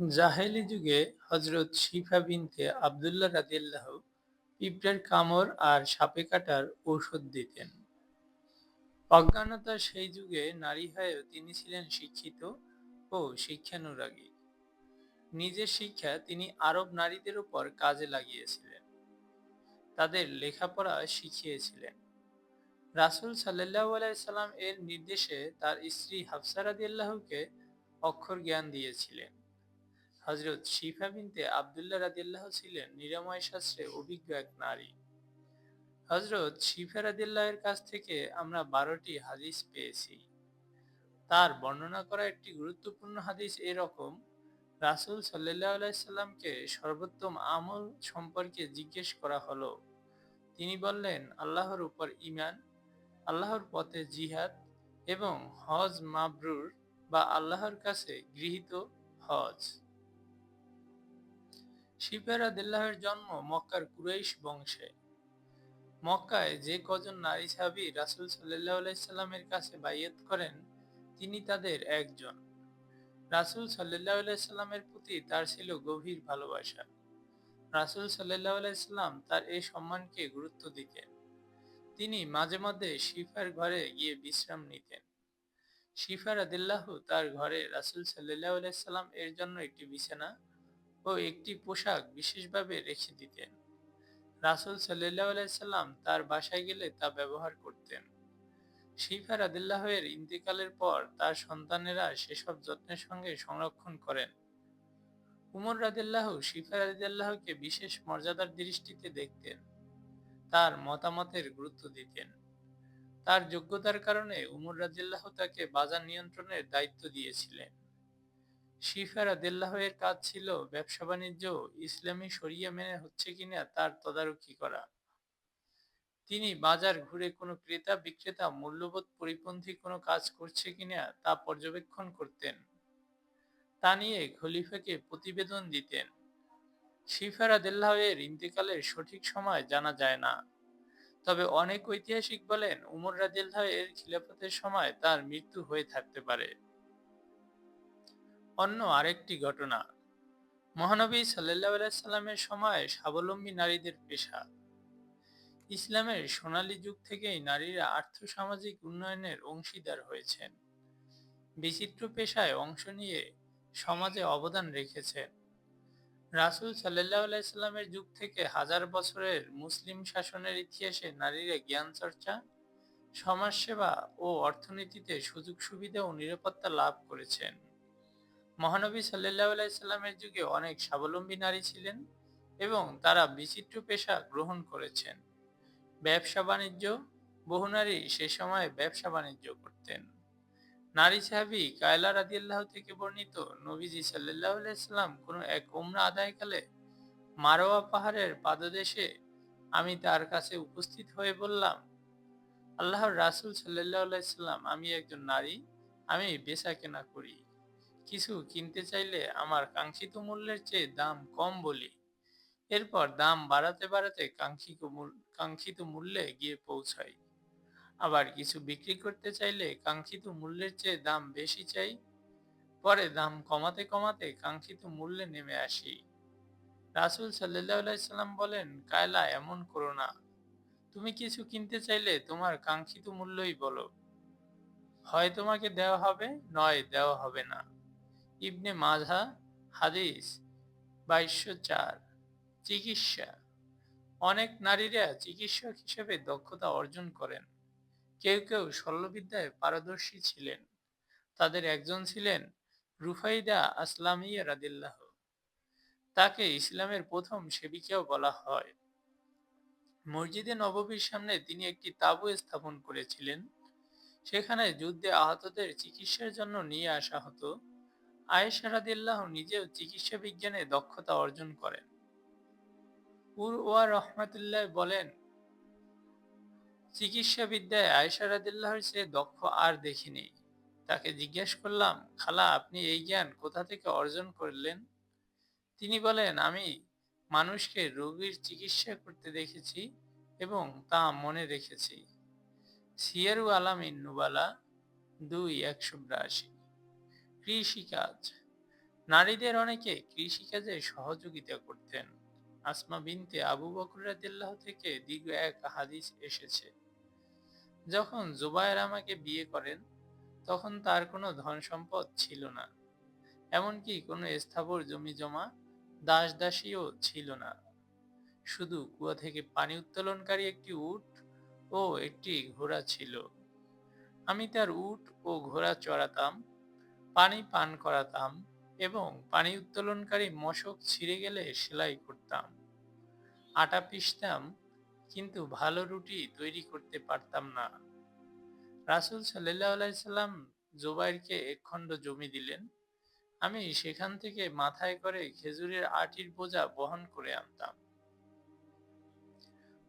জাহেলী যুগে হযরত শিফা বিনতে আবদুল্লাহ রাদিয়াল্লাহ পিঁপড়ের কামড় আর সাপে কাটার ঔষধ দিতেন। অজ্ঞানতা সেই যুগে নারী হয়েও তিনি ছিলেন শিক্ষিত ও শিক্ষানুরাগী। নিজের শিক্ষা তিনি আরব নারীদের উপর কাজে লাগিয়েছিলেন। তাদের লেখাপড়া শিখিয়েছিলেন। রাসূল সাল্লাম এর নির্দেশে তার স্ত্রী হাফসা রাদিয়াল্লাহুকে অক্ষর জ্ঞান দিয়েছিলেন। হযরত শিফা বিনতে আবদুল্লাহ রাদিয়াল্লাহু ছিলেন নিরাময় শাস্ত্রে অভিজ্ঞ এক নারী। হজরত শিফা রাদিয়াল্লাহু এর কাছ থেকে আমরা বারোটি হাদিস পেয়েছি। তার বর্ণনা করা একটি গুরুত্বপূর্ণ হাদিস এরকম রাসূল সাল্লাল্লাহু আলাইহি সাল্লামকে সর্বোত্তম আমল সম্পর্কে জিজ্ঞেস করা হলো। তিনি বললেন আল্লাহর উপর ঈমান, আল্লাহর পথে জিহাদ এবং হজ মাবরুর বা আল্লাহর কাছে গৃহীত হজ। শিফা রাদিয়াল্লাহুর জন্ম মক্কার কুরাইশ বংশে। মক্কায় যে কজন নারী সাহাবী রাসূল সাল্লাল্লাহু আলাইহি সাল্লামের কাছে বাইয়াত করেন, তিনি তাদের একজন। রাসূল সাল্লাল্লাহু আলাইহি সাল্লামের প্রতি তার ছিল গভীর ভালোবাসা। রাসূল সাল্লাল্লাহু আলাইহি সাল্লাম তার এই সম্মানকে গুরুত্ব দিতেন। তিনি মাঝে মধ্যে শিফার ঘরে গিয়ে বিশ্রাম নিতেন। শিফা রাদিয়াল্লাহু তার ঘরে রাসূল সাল্লাল্লাহু আলাইহি সাল্লাম এর জন্য একটি বিছানা ও একটি পোশাক বিশেষভাবে রেখে দিতেন। রাসুল সাল্লাল্লাহু আলাইহি সাল্লাম তার বাসায় গেলে তা ব্যবহার করতেন। শিফা রাদিয়াল্লাহু এর ইন্তেকালের পর তার সন্তানেরা সেসব যত্নের সঙ্গে সংরক্ষণ করেন। উমর রাদিয়াল্লাহু শিফা রাদিয়াল্লাহুকে বিশেষ মর্যাদার দৃষ্টিতে দেখতেন। তার মতামতের গুরুত্ব দিতেন। তার যোগ্যতার কারণে উমর রাদিয়াল্লাহু তাকে বাজার নিয়ন্ত্রণের দায়িত্ব দিয়েছিলেন। শিফা রাদিয়াল্লাহু এর কাজ ছিল ব্যবসা-বাণিজ্য ইসলামী শরিয়া মেনে হচ্ছে কিনা তার তদারকি করা। তিনি বাজার ঘুরে কোনো ক্রেতা-বিক্রেতা মূল্যবোধ পরিপন্থী কোনো কাজ করছে কিনা তা পর্যবেক্ষণ করতেন। তা নিয়ে খলিফাকে প্রতিবেদন দিতেন। শিফা রাদিয়াল্লাহু এর ইন্তেকালের সঠিক সময় জানা যায় না। তবে অনেক ঐতিহাসিক বলেন, উমর রাদিয়াল্লাহু এর খিলাফতের সময় তার মৃত্যু হয়ে থাকতে পারে। অন্য আরেকটি ঘটনা। মহানবী আলাইহি সাল্লামের সময় স্বাবলম্বী নারীদের পেশা। ইসলামের সোনালী যুগ থেকেই নারীরা আর্থসামাজিক উন্নয়নের অংশীদার হয়েছেন। বিচিত্র পেশায় অংশ নিয়ে সমাজে অবদান রেখেছেন। রাসূল সাল্লাল্লাহু আলাইহি সাল্লামের যুগ থেকে হাজার বছরের মুসলিম শাসনের ইতিহাসে নারীরা জ্ঞান চর্চা সমাজসেবা ও অর্থনীতিতে সুযোগ সুবিধা ও নিরাপত্তা লাভ করেছেন। মহানবী সাল্লাল্লাহু আলাইসাল্লামের যুগে অনেক স্বাবলম্বী নারী ছিলেন এবং তারা বিচিত্র পেশা গ্রহণ করেছেন। ব্যবসা বাণিজ্য, বহু নারী সে সময় ব্যবসা বাণিজ্য করতেন। নারী সাহাবী কায়লা রাদিয়াল্লাহু থেকে বর্ণিত নবীজি সাল্লাল্লাহু আলাইহি সাল্লাম কোনো এক উমরা আদায়কালে মারোয়া পাহাড়ের পাদদেশে, আমি তার কাছে উপস্থিত হয়ে বললাম, আল্লাহর রাসূল সাল্লাল্লাহু আলাইহি সাল্লাম, আমি একজন নারী, আমি বেচা কেনা করি। কিছু কিনতে চাইলে আমার কাঙ্ক্ষিত মূল্যের চেয়ে দাম কম বলি। এরপর দাম বাড়াতে বাড়াতে কাঙ্ক্ষিত কাঙ্ক্ষিত মূল্যে গিয়ে পৌঁছাই। আবার কিছু বিক্রি করতে চাইলে কাঙ্ক্ষিত মূল্যের চেয়ে দাম বেশি চাই। পরে দাম কমাতে কমাতে কাঙ্ক্ষিত মূল্যে নেমে আসি। রাসুল সাল্লাম বলেন, কায়লা, এমন করো না। তুমি কিছু কিনতে চাইলে তোমার কাঙ্ক্ষিত মূল্যই বলো। হয় তোমাকে দেওয়া হবে, নয় দেওয়া হবে না। ইবনে মাঝা হাদিস বাইশশো চার। চিকিৎসা। অনেক নারীরা চিকিৎসক হিসেবে দক্ষতা অর্জন করেন। কেউ কেউ শল্যবিদ্যায় পারদর্শী ছিলেন। তাদের একজন ছিলেন রুফাইদা আসলামিয়া রাদিল্লাহ তাকে ইসলামের প্রথম সেবিকাও বলা হয়। মসজিদে নববীর সামনে তিনি একটি তাবু স্থাপন করেছিলেন। সেখানে যুদ্ধে আহতদের চিকিৎসার জন্য নিয়ে আসা হতো। আয়েশা রাদিল্লাহ নিজেও চিকিৎসা বিজ্ঞানে দক্ষতা অর্জন করেন। উরওয়া রহমাতুল্লাহ বলেন, চিকিৎসা বিদ্যায় আয়েশা রাদিল্লাহর চেয়ে দক্ষ আর দেখিনি তাকে জিজ্ঞেস করলাম, খালা, আপনি এই জ্ঞান কোথা থেকে অর্জন করলেন? তিনি বলেন, আমি মানুষকে রোগীর চিকিৎসা করতে দেখেছি এবং তা মনে রেখেছি। সিয়ারু আলামিন নুবালা দুই একশো বিরাশি। কৃষিকাজ। নারীদের অনেকে কৃষিকাজে সহযোগিতা করতেন। আসমা বিনতে আবু বকর থেকে দীর্ঘ এক হাদিস এসেছে। যখন জুবায়ের আমাকে বিয়ে করেন, তখন তার কোনো ধন সম্পদ ছিল না। এমনকি কোনো স্থাবর জমি জমা দাস দাসীও ছিল না। শুধু কুয়া থেকে পানি উত্তোলনকারী একটি উট ও একটি ঘোড়া ছিল। আমি তার উট ও ঘোড়া চড়াতাম পানি পান করাতাম এবং পানি উত্তোলনকারী মশক ছিঁড়ে গেলে সেলাই করতাম। আটা পিষতাম, কিন্তু ভালো রুটি তৈরি করতে পারতাম না। রাসুল সাল্লাহ আলাইসাল্লাম জোবাইরকে একখণ্ড জমি দিলেন। আমি সেখান থেকে মাথায় করে খেজুরের আটির বোঝা বহন করে আনতাম।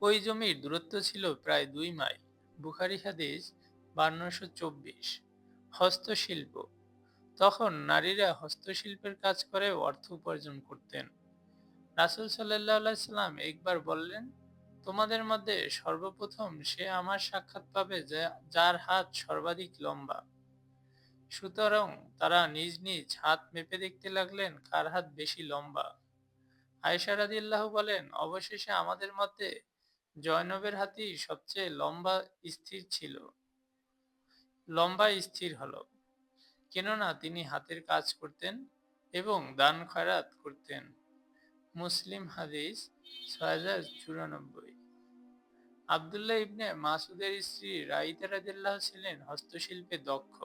ওই জমির দূরত্ব ছিল প্রায় দুই মাইল। বুখারি হাদিস বান্নশো চব্বিশ। হস্তশিল্প তখন নারীরা হস্তশিল্পের কাজ করে অর্থ উপার্জন করতেন। রাসুল সাল্লাম একবার বললেন, তোমাদের মধ্যে সর্বপ্রথম সে আমার সাক্ষাৎ পাবে যার হাত সর্বাধিক লম্বা। সুতরাং তারা নিজ নিজ হাত মেপে দেখতে লাগলেন কার হাত বেশি লম্বা। রাদিল্লাহ বলেন, অবশেষে আমাদের মধ্যে জয়নবের হাতই সবচেয়ে লম্বা স্থির ছিল। লম্বা স্থির হলো। কেননা তিনি হাতের কাজ করতেন এবং দান খয়রাত করতেন। মুসলিম হাদিস ছয় হাজার চুরানব্বই। আবদুল্লাহ ইবনে মাসুদের স্ত্রী রাইতা রাদিল্লাহ ছিলেন হস্তশিল্পে দক্ষ।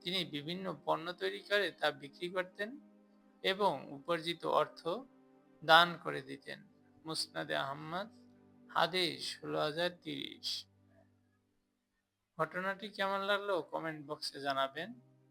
তিনি বিভিন্ন পণ্য তৈরি করে তা বিক্রি করতেন এবং উপার্জিত অর্থ দান করে দিতেন। মুসনাদে আহমদ, হাদিস ষোলো হাজার তিরিশ। ঘটনাটি কেমন লাগল কমেন্ট বক্সে জানাবেন।